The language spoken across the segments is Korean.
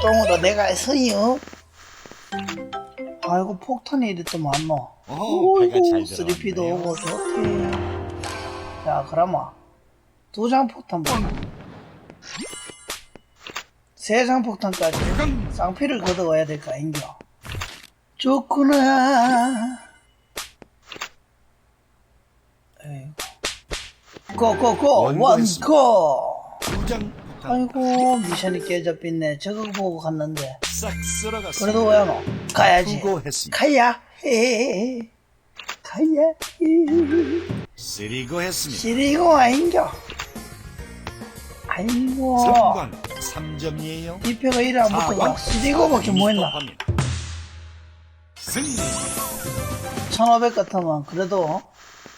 똥으로 내가 했어요. 아이고 폭탄이 이리 또 많노. 오, 배가 잘 어이구 쓰리피도. 오고 좋대. 자 그러면 두 장 폭탄 보자. 세장 폭탄까지 쌍피를 걷어와야 될거 아닌겨. 좋구나. 고고고. 원고. 두장 아이고 미션이 깨져빛네 저거 보고 갔는데. 그래도 왜노 가야지 수고했습니다. 가야 해 가야 해 쓰리고 했습니다. 시리고 아인겨 아이고 성광 3점이에요. 이표가 이래 안 붙어가 시리고밖에 뭐 했나 승리. 1500 같으면 그래도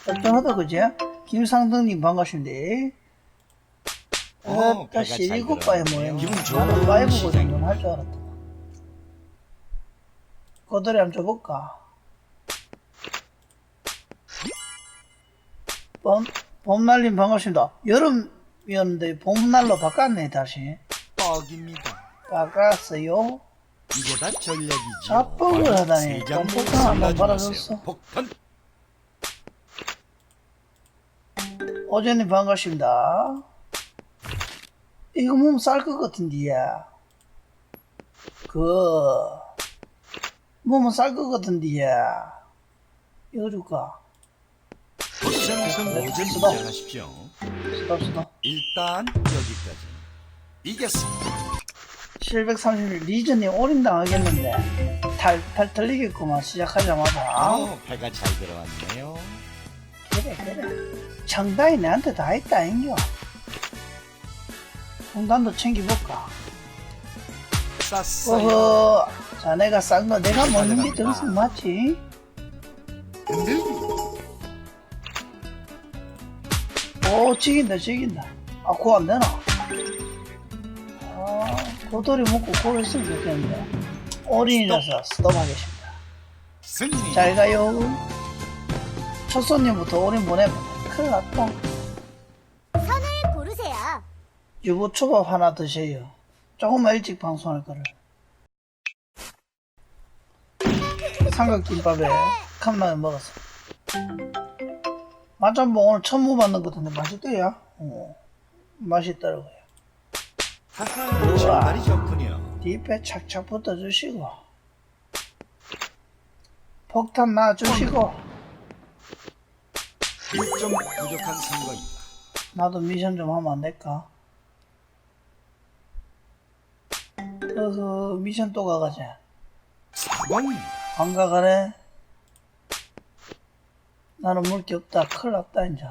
적당하다 그지? 김상등님 반갑습니다 어, 시리고 빠에 들어갔네요. 뭐야 기분 좋은 나는 파이브 시작입니다. 정도는 할줄 알았다 꼬돌이 한번 줘볼까 봄, 봄날님 반갑습니다 여름이었는데 봄날로 바꿨네 다시 뻑입니다. 바꿨어요 이게 다 전략이죠. 자뻑을 하다니. bom폭탄 한번. 받아줬어. 폭탄. 어제님 반갑습니다 이거 몸 쌀 것 같은데 그 몸은 쌀 것 같은데 이거 줄까 네, 수고. 인정하십시오. 수다 수다 일단 여기까지. 이겼습니다. 731 리전이 올인당하겠는데 탈, 탈 틀리겠구만 시작하자마자 어, 배가 잘 들어왔네요. 그래 그래 청단이 내한테 다 있다 인겨 공단도 챙겨볼까? 쌌어요. 어허 자네가 싼 거 내가 먹는 게 정신 맞지. 오 지긴다 지긴다. 아 그거 안 되나? 아 고돌이 먹고 그거 했으면 좋겠는데. 어린이라서 스톱하겠습니다. 승리. 잘 가요. 첫 손님부터 어린 보내면 큰일 났다. 유부초밥 하나 드세요. 조금만 일찍 방송할 거를. 삼각김밥에 컵라면 먹었어. 맛짬뽕 오늘 처음 먹어봤는 것 같은데 맛있대요. 어, 맛있더라고요. 하하, 정말이 좋군요. 뒷배 착착 붙어주시고. 폭탄 놔주시고. 1점 부족한 선거입니다. 나도 미션 좀 하면 안 될까? 어허 미션 또 가가자. 안 가가래? 나는 물 게 없다 큰일 났다 이제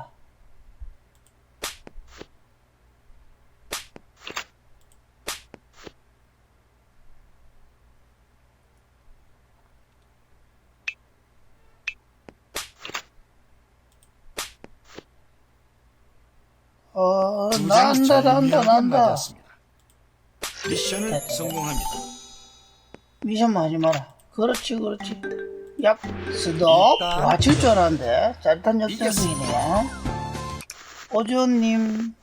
어두 난다 장 난다 난다. 미션을 네. 성공합니다. 미션만 하지 마라 그렇지 그렇지. 얍 스톱. 맞출 줄 알았는데. 짜릿한. 역전승이네요. 오지원님.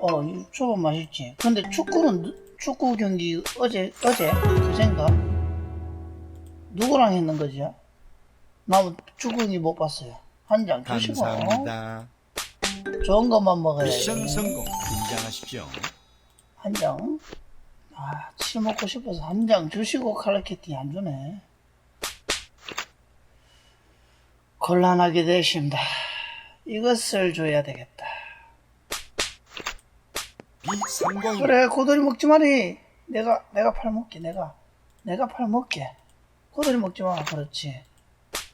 어 초밥 맛있지. 근데 축구는 누- 축구 경기 어제 어제? 그젠가? 누구랑 했는 거지? 나 축구 경기 못 봤어요. 한 장 주시고. 감사합니다. 좋은 것만 먹어야지. 미션 성공. 인정하십시오. 한 장. 아, 치 먹고 싶어서 한 장 주시고 칼라키티 안 주네. 곤란하게 되십니다. 이것을 줘야 되겠다. 그래, 고돌이 먹지 마리. 내가, 내가 팔 먹게, 내가. 내가 팔 먹게. 고돌이 먹지 마. 그렇지.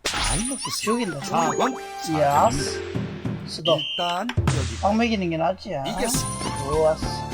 잘 먹겠습니다. 죽인다, 야스. 사점입니다. 스톱. 일단 여기 빵 먹이는 게 낫지, 야. 이겼습니다. 좋았어.